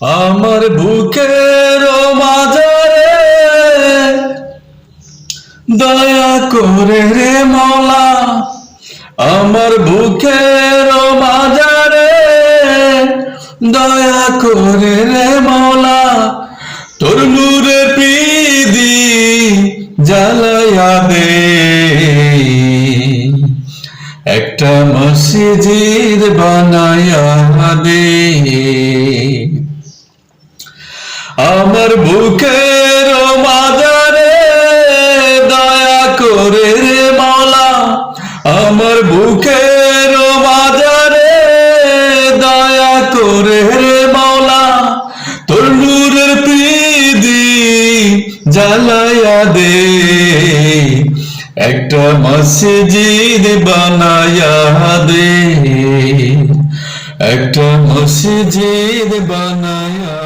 আমার বুকের মাঝারে দয়া করে রে মলা, আমার বুকের মাঝারে দয়া করে রে মলা, তোর নূরে পিদি জ্বালায়া দে। একটা মসজিদ বানায়া আমার বুকের মাজারে দয়া করে রে মাওলা। আমার বুকের মাজারে দয়া করে রে মাওলা। তোর নূরের প্রীতি জ্বালায়া দে। একটা মসজিদ বানায়া দে। একটা মসজিদ বানায়া